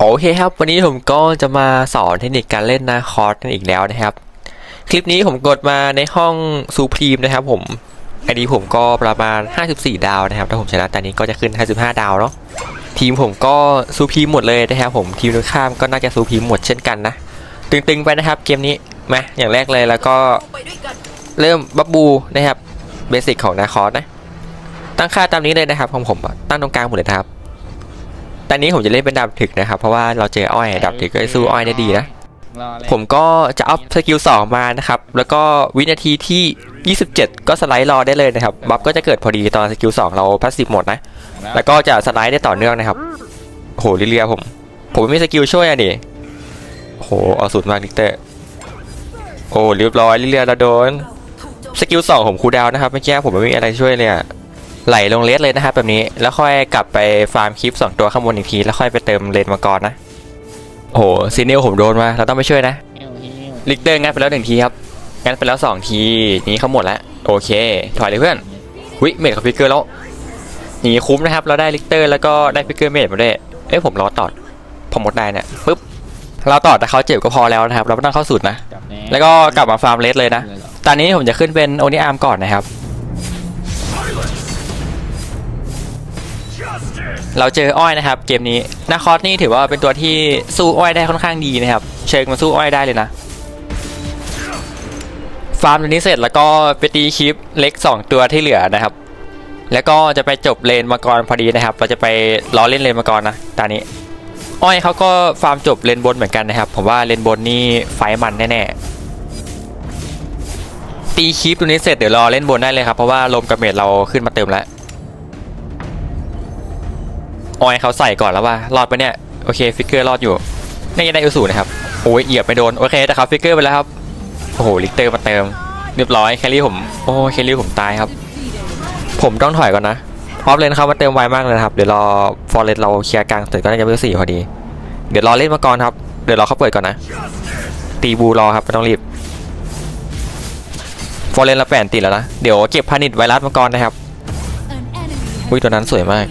โอเคครับ วันนี้ผมก็จะมาสอนเทคนิคการเล่นนาคอร์สกันอีกแล้วนะครับ คลิปนี้ผมกดมาในห้องซูพรีมนะครับผมไอดีผมก็ประมาณ 54 ดาวนะครับ ถ้าผมชนะตอนนี้ก็จะขึ้น 55 ดาวเนาะทีมผมก็ซูพรีมหมดเลยนะครับผมทีมตรงข้ามก็น่าจะซูพรีมหมดเช่นกันนะตึงๆไปนะครับเกมนี้มาอย่างแรกเลยแล้วก็เริ่มบับบูนะครับเบสิกของนาคอร์สนะตั้งค่าตามนี้เลยนะครับของผมตั้งตรงกลางหมดเลยครับ ตอนนี้ผมจะเล่นเป็นดาบถึกนะครับ เพราะว่าเราเจออ้อยดาบถึกก็สู้อ้อยได้ดีนะรอเลยผมก็จะอัพสกิล2มานะครับ แล้วก็วินาทีที่ 27 ก็สไลด์รอได้เลยนะครับ บัฟก็จะเกิดพอดีตอนสกิล2เราพาสซีฟหมดนะ แล้วก็จะสไลด์ได้ต่อเนื่องนะครับโอ้โหลิเลียผม ผมไม่มีสกิลช่วยอะดิโอ้โหเอาสุดมากลิกเตอร์โอ้เรียบร้อยลิเลียเราโดนถูกโจมสกิลสองผมคูลดาวน์นะครับเมื่อกี้ผมไม่มีอะไรช่วยเลยอะ ไหลลงเลสเลยนะครับแบบนี้แล้วค่อยกลับไปฟาร์มคลิปสองตัวข้างบนอีกทีแล้วค่อยไปเติมเลนมังกรนะโอ้โหซีเนียลผมโดนมาเราต้องไปช่วยนะหิวหิวลิกเตอร์งัดไปแล้วหนึ่งทีครับงัดไปแล้วสองทีนี้เขาหมดแล้วโอเค ถอยเลยเพื่อนวิเมดกับฟิกเกอร์แล้วอย่างนี้คุ้มนะครับ เราได้ลิกเตอร์แล้วก็ได้ฟิกเกอร์เมดมาด้วยเอ้ยผมรอตอดพอหมดได้เนี่ยปุ๊บเราตอดแต่เขาเจ็บก็พอแล้วนะครับ เราไม่ต้องเข้าสุดนะจับแน่แล้วก็กลับมาฟาร์มเลสเลยนะเลยเหรอตอนนี้ผมจะขึ้นเป็นโอนิอาร์มก่อนนะครับ เราเจออ้อยนะครับเกมนี้นาคอสนี่ถือว่าเป็นตัวที่สู้อ้อยได้ค่อนข้างดีนะครับ เชิงมาสู้อ้อยได้เลยนะ ฟาร์มตัวนี้เสร็จแล้วก็ไปตีคลิปเล็ก 2 ตัวที่เหลือนะครับ แล้วก็จะไปจบเลนมังกรพอดีนะครับ เราจะไปล้อเล่นเลนมังกรนะตอนนี้ อ้อยเขาก็ฟาร์มจบเลนบนเหมือนกันนะครับ ผมว่าเลนบนนี่ไฟมันแน่ๆตีคลิปตัวนี้เสร็จเดี๋ยวรอเล่นบนได้เลยครับเพราะว่าลมกระเมดเราขึ้นมาเติมแล้ว ออยเขาใส่ก่อนแล้วว่ารอดไปเนี่ยโอเคฟิกเกอร์รอดอยู่น่าจะได้อุสูนะครับโอ้ยเหยียบไปโดนโอเคแต่เขาฟิกเกอร์ไปแล้วครับโอ้โหลิกเตอร์มาเติม เรียบร้อยแคลรี่ผมโอ้แคลรี่ผมตายครับ ผมต้องถอยก่อนนะออฟเลนเขามาเติมไวมากเลยครับเดี๋ยวรอฟอร์เรนเราเคลียร์กลางเสร็จก็น่าจะเบอร์สี่พอดี เดี๋ยวรอเล่นมาก่อนครับเดี๋ยวรอเขาเปิดก่อนนะ ตีบูรอครับไม่ต้องรีบฟอร์เรนเราแปนติดแล้วนะเดี๋ยวเก็บพานิชไวรัสมาก่อนนะครับอุ้ยตัวนั้นสวยมาก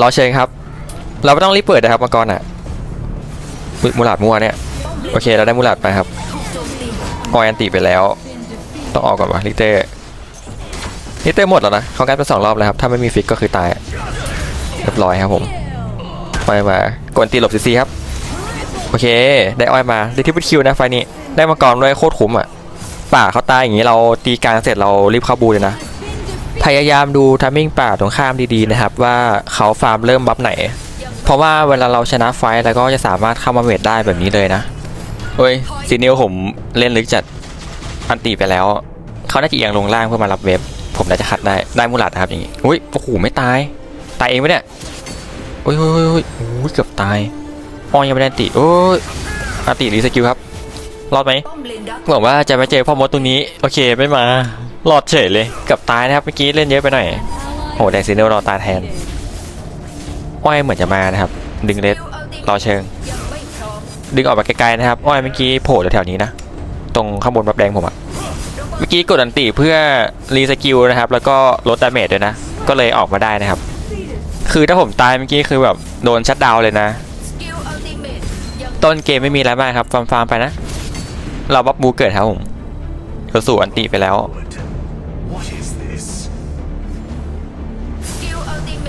รอเชิญครับ เราไม่ต้องรีบเปิดนะครับมังกรอะมูลาดมัวเนี่ยโอเคเราได้มูลาดไปครับกออยอันติไปแล้ว ต้องออกก่อนวะลิเต้ลิเต้หมดแล้วนะเขาการไปสองรอบแล้วครับถ้าไม่มีฟิกก็คือตายเรียบร้อยครับผมไปมากวนตีหลบซีซีครับโอเค ได้อ้อยมาได้ทิปเปิลคิวนะไฟนี้ได้มังกรด้วยโคตรคุ้มอะป่าเขาตายอย่างนี้เราตีกลางเสร็จเรารีบเข้าบูเลยนะ พยายามดูทัมมิ่งป่าตรงข้ามดีๆนะครับว่าเขาฟาร์มเริ่มบัฟไหน เพราะว่าเวลาเราชนะไฟท์แล้วก็จะสามารถเข้ามาเวทได้แบบนี้เลยนะเฮ้ยซีเนียลผมเล่นลึกจัดอันตีไปแล้ว เขาน่าจะเอียงลงล่างเพื่อมารับเวฟผมน่าจะคัดได้ได้มูลัดนะครับอย่างงี้อุ้ยโอ้โหไม่ตายตายเองไหมเนี่ยอุ้ยอุ้ยอุ้ยอุ้ยอุ้ยเกือบตายออยังไม่ได้อันติโอ้ยอันติรีสกิลครับรอดไหม หวังว่าจะไม่เจอพ่อมดตรงนี้ โอเคไม่มารอดเฉยเลยเกับตายนะครับเมื่อกี้เล่นเยอะไปหน่อยโหแดงซีเนลรอตายแทนอ้อยเหมือนจะมานะครับ ดึงเลสรอเชิงยังไม่พร้อมดึงออกมาไกลๆนะครับ อ้อยเมื่อกี้โผล่แถวๆนี้นะ ตรงข้างบนบับแดงผมอะเมื่อกี้กดอันติเพื่อรีสกิลนะครับ แล้วก็ลดดาเมจด้วยนะ ก็เลยออกมาได้นะครับ คือถ้าผมตายเมื่อกี้คือแบบโดนชัดดาวน์เลยนะสกิลอัลติเมทยังต้นเกมไม่มีอะไรมากครับฟาร์มฟาร์มไปนะ เราบับบูเกิดครับผมเราสู่อันติไปแล้ว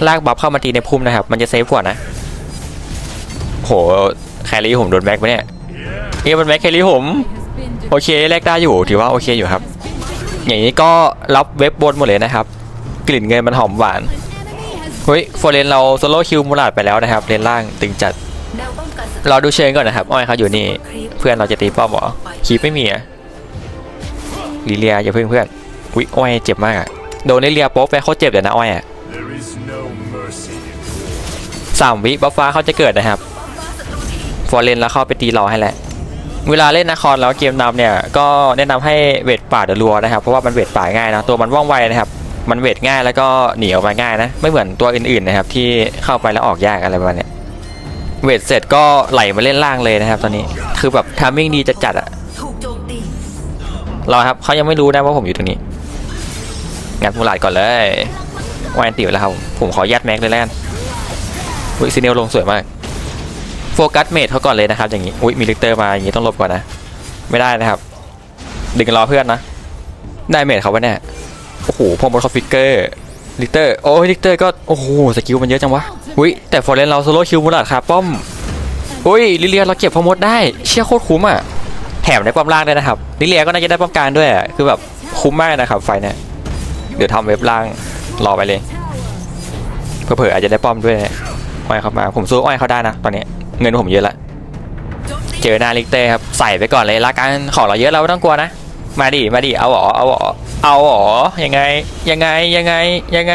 ลากบัฟเข้ามาตีในพุ่มนะครับ มันจะเซฟกว่านะ โหแครี่ผมโดนแบ็กไปเนี่ยเอ้ยมันแบ็กแครี่ผม โอเคแลกได้อยู่ ถือว่าโอเคอยู่ครับ อย่างนี้ก็รับเว็บบนหมดเลยนะครับ กลิ่นเงินมันหอมหวาน เฮ้ยฟอร์เรนเราโซโล่คิวมูลาดไปแล้วนะครับเลนล่างตึงจัด เราดูเชิงก่อนนะครับ อ้อยเขาอยู่นี่ เพื่อนเราจะตีป้อมหรอคีปไม่มีอะลิเลียอย่าเพิ่งเพื่อนอุ้ยอ้อยเจ็บมากอะโดนลิเลียโป๊ะไปเขาเจ็บเดี๋ยวนะอ้อยอะสามวิบัฟฟ้าเขาจะเกิดนะครับ ฟอร์เรนแล้วเข้าไปตีรอให้แหละเวลาเล่นนาครแล้วเกมนำเนี่ยก็แนะนำให้เวทป่าเดอรัวนะครับเพราะว่ามันเวทป่าง่ายนะตัวมันว่องไวนะครับมันเวทง่ายแล้วก็หนีออกมาง่ายนะไม่เหมือนตัวอื่นๆนะครับที่เข้าไปแล้วออกยากอะไรประมาณนี้ เวทเสร็จก็ไหลมาเล่นล่างเลยนะครับ ตอนนี้คือแบบทามมิ่งดีจะจัดอะรอครับเขายังไม่รู้นะว่าผมอยู่ตรงนี้งัดมูลาดก่อนเลยวายอันติวแล้วครับผมขอยัดแม็กเลยแล้วกันอุ้ยซีเนลลงสวยมากโฟกัสเมทเขาก่อนเลยนะครับ อย่างนี้อุ้ยมีลิกเตอร์มาอย่างนี้ต้องลบก่อนนะ ไม่ได้นะครับ ดึงรอเพื่อนนะ ได้เมทเขาวะเนี่ยโอ้โหพอมดเขาฟิกเกอร์ ลิกเตอร์โอ้ยลิกเตอร์ก็โอ้โหสกิลมันเยอะจังวะอุ้ยแต่ฟอร์เรนเราโซโล่คิวมูลัดครับป้อมอุ้ยลิเลียเราเก็บพอมดได้เชี่ยโคตรคุ้มอะแถมได้ป้อมล่างด้วยนะครับลิเลียก็น่าจะได้ป้อมกลางด้วยคือแบบคุ้มมากนะครับไฟเนี่ยเดี๋ยวทำเว็บล่างรอไปเลยเผื่ออาจจะได้ป้อมด้วยอ้อยเข้ามาผมสู้อ้อยเขาได้นะ ตอนนี้เงินผมเยอะละเจอหนาลิกเต้ครับใส่ไปก่อนเลยละกันของเราเยอะเราไม่ต้องกลัวนะ มาดิ มาดิ เอาหรอ เอาหรอ เอาหรอ ยังไง ยังไง ยังไง ยังไง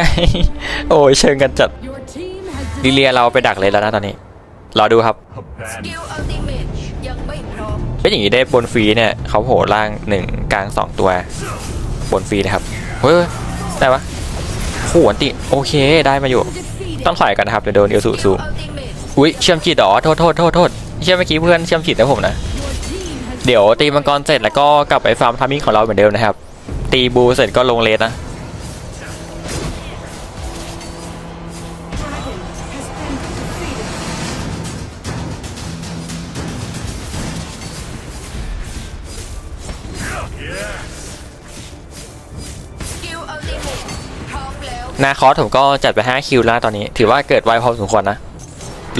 โอ้ยเชิงกันจัดลิเลียเราไปดักเลยแล้วนะตอนนี้ รอดูครับ เป็นอย่างนี้ได้บนฟรีเนี่ยเขาโผล่ล่างหนึ่งกลางสองตัว บนฟรีนะครับ เฮ้ย ได้ปะโหอันติ โอเค ได้มาอยู่ ต้องถอยกันนะครับเดี๋ยวโดนเอลสูสูอุ้ยเชื่อมจิตหรอ โทษโทษโทษโทษเชื่อมเมื่อกี้เพื่อนเชื่อมจิตแล้วผมนะ เดี๋ยวตีมังกรเสร็จแล้วก็กลับไปฟาร์มทามิ่งของเราเหมือนเดิมนะครับ ตีบูเสร็จก็ลงเลสนะนาคอสผมก็จัดไป 5 คิวแล้วตอนนี้ ถือว่าเกิดไวพอสมควรนะ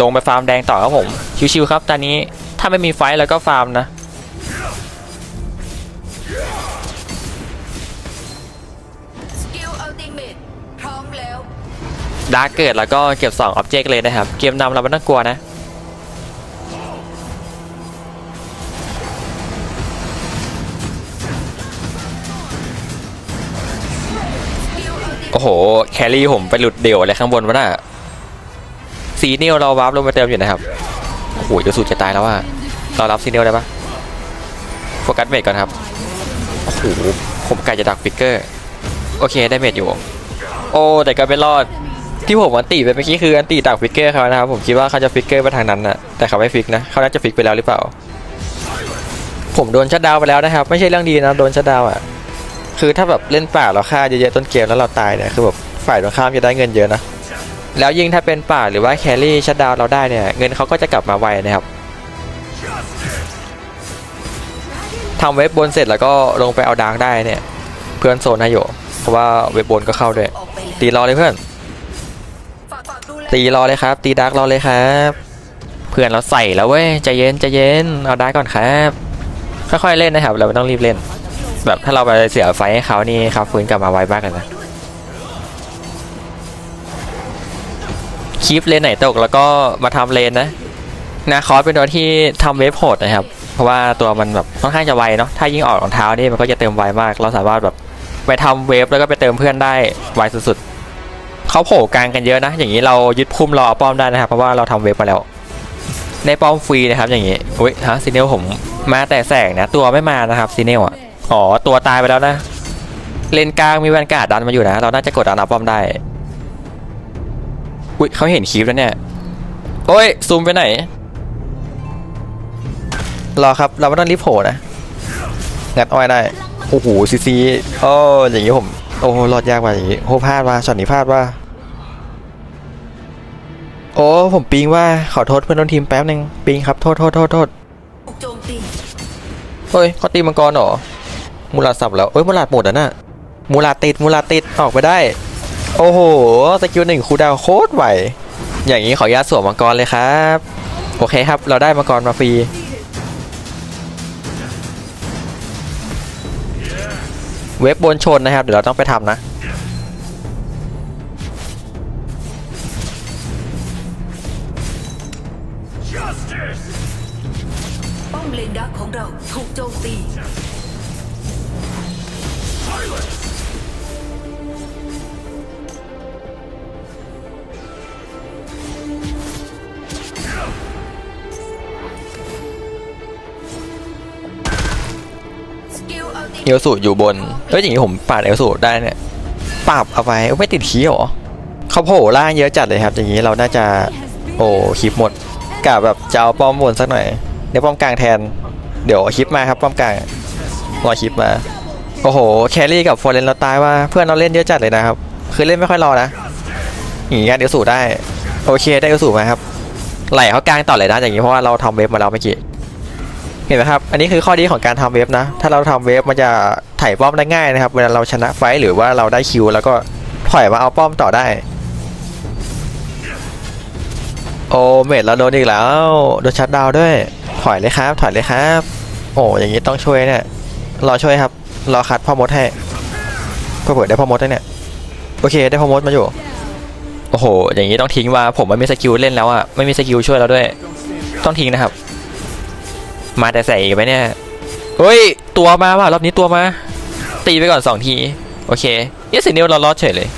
ลงไปฟาร์มแดงต่อครับผม ชิวๆครับ ตอนนี้ถ้าไม่มีไฟแล้วก็ฟาร์มนะ ดาร์กเกิดแล้วก็เก็บ2ออบเจกต์เลยนะครับ เกมนำเราไม่ต้องกลัวนะ โอ้โห แครี่ผมไปหลุดเดี่ยวอะไรข้างบนวะน่ะซีเนียลเราวาร์ปลงมาเติมอยู่นะครับ โอ้โหจะสุดจะตายแล้วว่าเรารับซีเนียลได้ปะโฟกัสเมทก่อนครับ โอ้โห ผมกะจะดักฟิกเกอร์ โอเคได้เมทอยู่ โอ้ แต่ก็ไม่รอด ที่ผมอันตีไปเมื่อกี้คืออันตีดักฟิกเกอร์เขานะครับผมคิดว่าเขาจะฟิกเกอร์ไปทางนั้นนะแต่เขาไม่ฟิกนะเขาน่าจะฟิกไปแล้วหรือเปล่า ผมโดนชัดดาวไปแล้วนะครับ ไม่ใช่เรื่องดีนะโดนชัดดาวอะคือถ้าแบบเล่นป่าเราฆ่าเยอะๆต้นเกมแล้วเราตายเนี่ยคือแบบฝ่ายตรงข้ามจะได้เงินเยอะนะแล้วยิ่งถ้าเป็นป่าหรือว่าแครี่ชัดดาวเราได้เนี่ยเงินเขาก็จะกลับมาไวนะครับทำเว็บบนเสร็จแล้วก็ลงไปเอาดาร์กได้เนี่ย เพื่อนโซนให้อยู่เพราะว่าเว็บบนก็เข้าด้วย ตีรอเลยเพื่อน ตีรอเลยครับ ตีดาร์กรอเลยครับ เพื่อนเราใส่แล้วเว้ยใจเย็นใจเย็นเอาดาร์กก่อนครับ ค่อยๆเล่นนะครับ เราไม่ต้องรีบเล่น แบบถ้าเราไปเสียไฟให้เขานี่ครับฟื้นกลับมาไวมากเลยนะคีฟเลนไหนตกแล้วก็มาทำเลนนะนาคอสเป็นตัวที่ทำเวฟโหดนะครับ เพราะว่าตัวมันแบบค่อนข้างจะไวเนาะถ้ายิ่งออกรองเท้านี่มันก็จะเติมไวมาก เราสามารถแบบไปทำเวฟแล้วก็ไปเติมเพื่อนได้ไวสุดๆ เขาโผล่กลางกันเยอะนะ อย่างนี้เรายึดพุ่มรอป้อมได้นะครับ เพราะว่าเราทำเวฟมาแล้ว ในป้อมฟรีนะครับ อย่างนี้อุ้ยฮะซีเนลผมมาแต่แสงนะ ตัวไม่มานะครับซีเนลอะอ๋อตัวตายไปแล้วนะ เลนกลางมีแวนการ์ดดันมาอยู่นะ เราน่าจะกดดันเอาป้อมได้อุ้ยเขาเห็นคลิปแล้วเนี่ยโอ้ยซูมไปไหนรอครับเราไม่ต้องรีบโผล่นะงัดอ้อยได้โอ้โหซีซีโอ้อย่างนี้ผม โอ้รอดยากว่าอย่างนี้โอ้พลาดว่าช็อตนี้พลาดว่า โอ้ ผมปิงว่าขอโทษเพื่อนร่วมทีมแป๊บหนึ่งปิงครับโทษโทษโทษโทษเฮ้ยเขาตีมังกรเหรอมูลาสับแล้วเอ้ยมูลาหมดอะน่ะมูลาติดมูลาติดออกไปได้ โอ้โหสกิลหนึ่งคูดาวโคตรไหวอย่างนี้ขออนุญาตสวมมังกรเลยครับ โอเคครับ เราได้มังกรมาฟรี เว็บบนชนนะครับ เดี๋ยวเราต้องไปทำนะ Justice! ป้อมเลนดักของเราถูกโจมตี เอลสูอยู่บนเอ้ยอย่างนี้ผมปาดเอลสูได้เนี่ยปรับเอาไปเอ้ไม่ติดขี้เหรอเขาโผล่ล่างเยอะจัดเลยครับ อย่างนี้เราน่าจะโอ้คลิปหมดกะแบบจะเอาป้อมบนสักหน่อยเดี๋ยวป้อมกลางแทน เดี๋ยวคลิปมาครับป้อมกลางรอคลิปมาโอ้โหแครี่กับฟอร์เรนเราตายว่าเพื่อนเราเล่นเยอะจัดเลยนะครับคือเล่นไม่ค่อยรอนะอย่างงี้เดี๋ยวสูได้โอเคได้เอลสูมาครับไหลเขากลางต่อเลยนะอย่างนี้เพราะว่าเราทำเว็บมาแล้วเมื่อกี้ เห็นไหมครับ อันนี้คือข้อดีของการทำเว็บนะ ถ้าเราทำเว็บมันจะถ่ายป้อมได้ง่ายนะครับ เวลาเราชนะไฟหรือว่าเราได้คิว แล้วก็ถอยมาเอาป้อมต่อได้ โอ้เมดเราโดนอีกแล้ว โดนชัดดาวด้วย ถอยเลยครับ ถอยเลยครับ โอ้อย่างนี้ต้องช่วยเนี่ย รอช่วยครับ รอคัดพ่อมดให้เพื่อเปิดได้พ่อมดได้เนี่ย โอเค ได้พ่อมดมาอยู่ โอ้โห อย่างนี้ต้องทิ้งว่าผมไม่มีสกิลเล่นแล้วอะไม่มีสกิลช่วยเราด้วย ต้องทิ้งนะครับ มาแต่ใส่อีกไหมเนี่ย เฮ้ย ตัวมาว่ะรอบนี้ตัวมา ตีไปก่อนสองที โอเคเยสินิวเรารอดเฉยเลย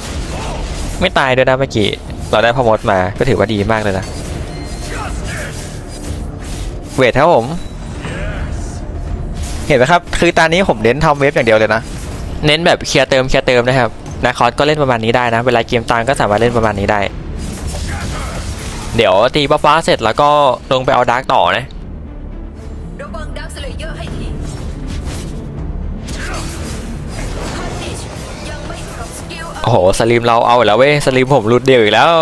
ไม่ตายด้วยนะเมื่อกี้ เราได้พอมดมา ก็ถือว่าดีมากเลยนะ เวทครับผม เห็นไหมครับ คือตอนนี้ผมเน้นทำเว็บอย่างเดียวเลยนะ เน้นแบบเคลียร์เติมเคลียร์เติมนะครับนาคอสก็เล่นประมาณนี้ได้นะ เวลาเกมตังก็สามารถเล่นประมาณนี้ได้ เดี๋ยวตีบ้าฟ้าเสร็จแล้วก็ลงไปเอาดาร์กต่อนะ ระวังดักสเลเยอร์ให้ทีฮันนิชยังไม่ครบสกิลโอ้โหสลิมเราเอาอีกแล้วเว้ยสลิมผมรุดเดียวอีกแล้ว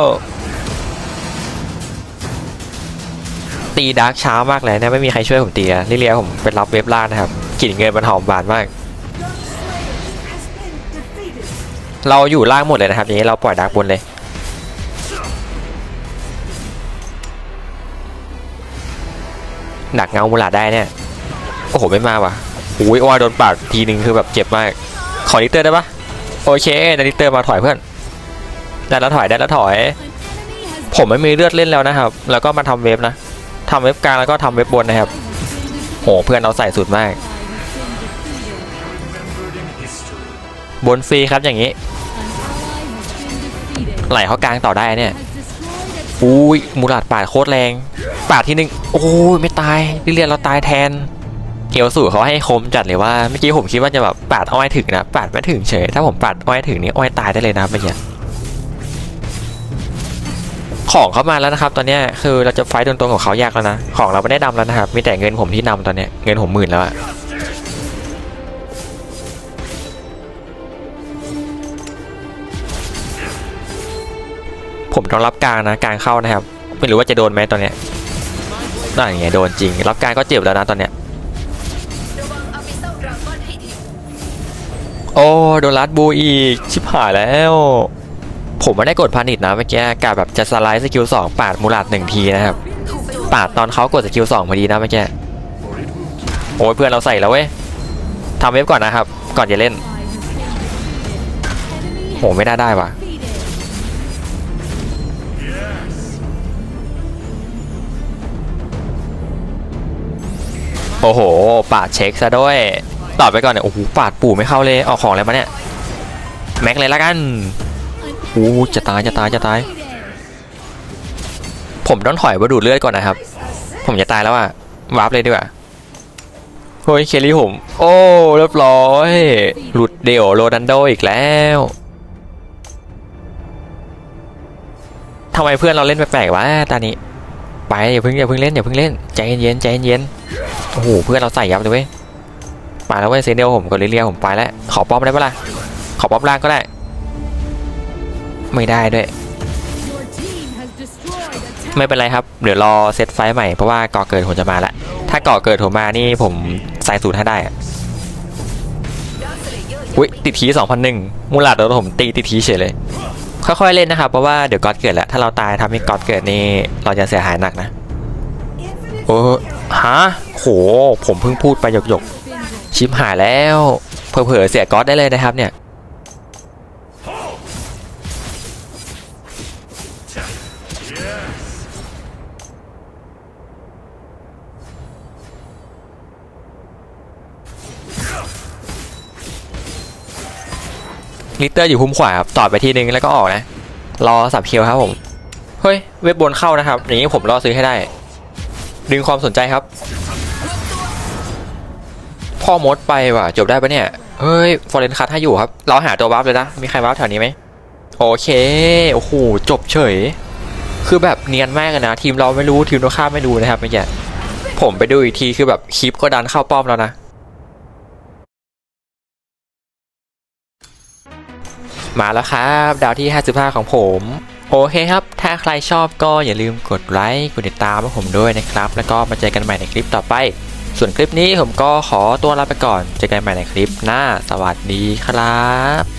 ตีดาร์กช้ามากเลยเนี่ยไม่มีใครช่วยผมตีอะลิเลียผมไปรับเว็บล่างนะครับกลิ่นเงินมันหอมบานมาก เราอยู่ล่างหมดเลยนะครับอย่างนี้เราปล่อยดาร์กบนเลย หนักเงามูลาดได้เนี่ยโอ้โหไม่มาว่ะอุ้ยโอ้ยโดนปาดทีนึงคือแบบเจ็บมาก ขอลิเตอร์ได้ปะโอเคดิเตอร์มาถอยเพื่อนได้แล้วถอยได้แล้วถอย ผมไม่มีเลือดเล่นแล้วนะครับ แล้วก็มาทำเว็บนะทำเว็บกลางแล้วก็ทำเว็บบนนะครับ โหเพื่อนเราใส่สุดมาก บนฟรีครับอย่างนี้ ไหลเข้ากลางต่อได้เนี่ย อุ้ยมูลาดปาดโคตรแรง ปาดทีนึงโอ้ยไม่ตายลิเลียนเราตายแทนเอลสูเขาให้คมจัดเลยว่าเมื่อกี้ผมคิดว่าจะแบบปาดอ้อยถึงนะปาดไม่ถึงเฉยถ้าผมปาดอ้อยถึงนี่อ้อยตายได้เลยนะเมื่อกี้ของเขามาแล้วนะครับ ตอนนี้คือเราจะไฟต์โดนตัวของเขายากแล้วนะ ของเราไม่ได้ดำแล้วนะครับ มีแต่เงินผมที่นำตอนนี้เงินผมหมื่นแล้วอะ ผมต้องรับกลางนะกลางเข้านะครับ ไม่รู้ว่าจะโดนไหมตอนเนี้ยนั่นไงโดนจริง รับกลางก็เจ็บแล้วนะตอนเนี้ยโอ้โดนลัดบูอีกชิบหายแล้ว ผมไม่ได้กดพานิชนะเมื่อกี้กะแบบจะสไลด์สกิลสองปาดมูลาดหนึ่งทีนะครับปาดตอนเขากดสกิลสองพอดีนะเมื่อกี้โอ้ยเพื่อนเราใส่แล้วเว้ยทำเว็บก่อนนะครับ ก่อนจะเล่นโหไม่ได้ได้ว่ะ โอ้โห ปาดเช็คซะด้วยตอบไปก่อนเนี่ย โอ้โห ปาดปู่ไม่เข้าเลยเอาของอะไรมาเนี่ย แม็กเลยละกันโอ้จะตาย จะตาย จะตาย ผมต้องถอยมาดูดเลือดก่อนนะครับ ผมจะตายแล้วอะวาร์ปเลยดีกว่าเฮ้ย เคลลี่ผม โอ้ เรียบร้อย หลุดเดี่ยวโรนันโดอีกแล้วทำไมเพื่อนเราเล่นแปลกๆวะตานี้ ไปอย่าเพิ่งอย่าเพิ่งเล่นอย่าเพิ่งเล่น ใจเย็นๆใจเย็นๆ โอ้โหเพื่อนเราใส่ยับเลยเว้ยไปแล้วเว้ยเซนเดียวผมกับลิเลียผมไปแล้วขอป้อมได้ปะล่ะขอป้อมล่างก็ได้ ไม่ได้ด้วย ไม่เป็นไรครับเดี๋ยวรอเซตไฟใหม่เพราะว่าก่อเกิดผมจะมาแล้วถ้าก่อเกิดผมมานี่ผมใส่สูตรให้ได้อะดักสเลเยอร์ยังอุ้ยไม่ติดที2001มูลาดโดนผมตีติดทีเฉยเลยค่อยๆเล่นนะครับเพราะว่าเดี๋ยวก่อเกิดแล้วถ้าเราตายทำให้ก่อเกิดนี่เราจะเสียหายหนักนะ โอ้ฮะโห ผมเพิ่งพูดไปหยกๆ ชิปหายแล้ว เผลอๆเสียก๊อตได้เลยนะครับเนี่ย ลิตเตอร์อยู่พุ่มขวาครับต่อไปทีนึงแล้วก็ออกนะ รอสับเคียวครับผม เฮ้ย เว็บบนเข้านะครับ อย่างนี้ผมรอซื้อให้ได้ ดึงความสนใจครับ พ่อมดไปว่ะ จบได้ปะเนี่ย เฮ้ย ฟอร์เรนคัทให้อยู่ครับ เราหาตัววาร์ปเลยนะ มีใครวาร์ปแถวนี้ไหม โอเค โอ้โห จบเฉย คือแบบเนียนมากเลยนะ ทีมเราไม่รู้ ทีมตรงข้ามไม่รู้นะครับเมื่อกี้ผมไปดูอีกทีคือแบบคลิปก็ดันเข้าป้อมแล้วนะ มาแล้วครับ ดาวที่ 55 ของผม โอเคครับ ถ้าใครชอบก็อย่าลืมกดไลค์ กดติดตามให้ผมด้วยนะครับ แล้วก็มาเจอกันใหม่ในคลิปต่อไป ส่วนคลิปนี้ผมก็ขอตัวลาไปก่อน เจอกันใหม่ในคลิปหน้า สวัสดีครับ